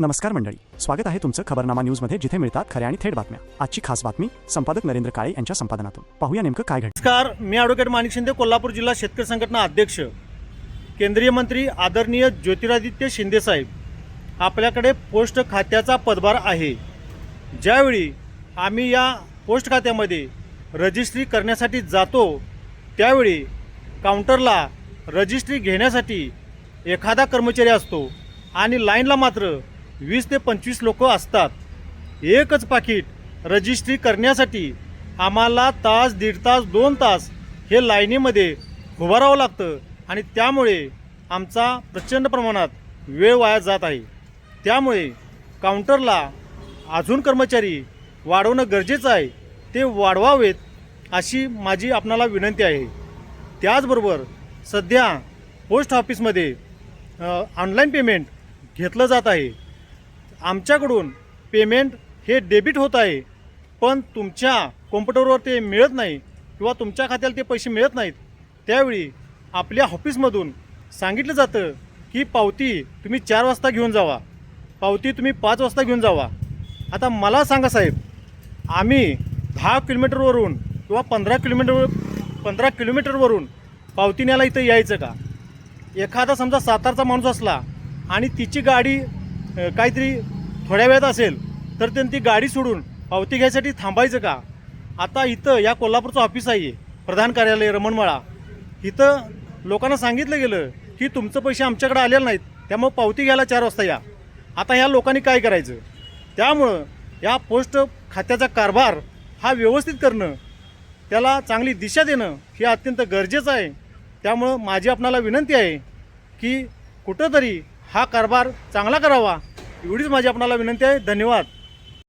नमस्कार मंडळी. स्वागत आहे तुमचं खबरनामा न्यूजमध्ये जिथे मिळतात खऱ्या आणि थेट बातम्या. आजची खास बातमी संपादक नरेंद्र काळे यांच्या संपादनातून. पाहूया नेमकं काय घडलं. नमस्कार मी ॲडव्होकेट माणिक शिंदे कोल्हापूर जिल्हा शेतकरी संघटना अध्यक्ष. केंद्रीय मंत्री आदरणीय ज्योतिरादित्य शिंदेसाहेब आपल्याकडे पोस्ट खात्याचा पदभार आहे. ज्यावेळी आम्ही या पोस्ट खात्यामध्ये रजिस्ट्री करण्यासाठी जातो त्यावेळी काउंटरला रजिस्ट्री घेण्यासाठी एखादा कर्मचारी असतो आणि लाईनला मात्र वीस ते पंचवीस लोक असतात. एकच पाकिट रजिस्ट्री करण्यासाठी आम्हाला तास दीड तास दोन तास हे लाईनीमध्ये उभं राहावं लागतं आणि त्यामुळे आमचा प्रचंड प्रमाणात वेळ वाया जात आहे. त्यामुळे काउंटरला अजून कर्मचारी वाढवणं गरजेचं आहे ते वाढवावेत अशी माझी आपणाला विनंती आहे. त्याचबरोबर सध्या पोस्ट ऑफिसमध्ये ऑनलाईन पेमेंट घेतलं जात आहे. आमच्याकडून पेमेंट हे डेबिट होत आहे पण तुमच्या कॉम्प्युटरवर ते मिळत नाही किंवा तुमच्या खात्याला ते पैसे मिळत नाहीत. त्यावेळी आपल्या ऑफिसमधून सांगितलं जातं की पावती तुम्ही चार वाजता घेऊन जावा. पावती तुम्ही पाच वाजता घेऊन जावा. आता मला सांगा साहेब आम्ही दहा किलोमीटरवरून किंवा पंधरा किलोमीटर पंधरा किलोमीटरवरून पावती न्यायला इथं यायचं का? एखादा समजा सातारचा माणूस असला आणि तिची गाडी काहीतरी थोड्या वेळात असेल तर त्यांनी ती गाडी सोडून पावती घ्यायसाठी थांबायचं का? आता इथं या कोल्हापूरचं ऑफिस आहे प्रधान कार्यालय रमणमाळा. इथं लोकांना सांगितलं गेलं की तुमचं पैसे आमच्याकडे आलेले नाहीत त्यामुळं पावती घ्यायला चार वाजता या. आता ह्या लोकांनी काय करायचं? त्यामुळं या पोस्ट खात्याचा कारभार हा व्यवस्थित करणं त्याला चांगली दिशा देणं हे अत्यंत गरजेचं आहे. त्यामुळं माझी आपणाला विनंती आहे की कुठंतरी हा कारभार चांगला करावा. एवढीच माझी आपणाला विनंती आहे. धन्यवाद.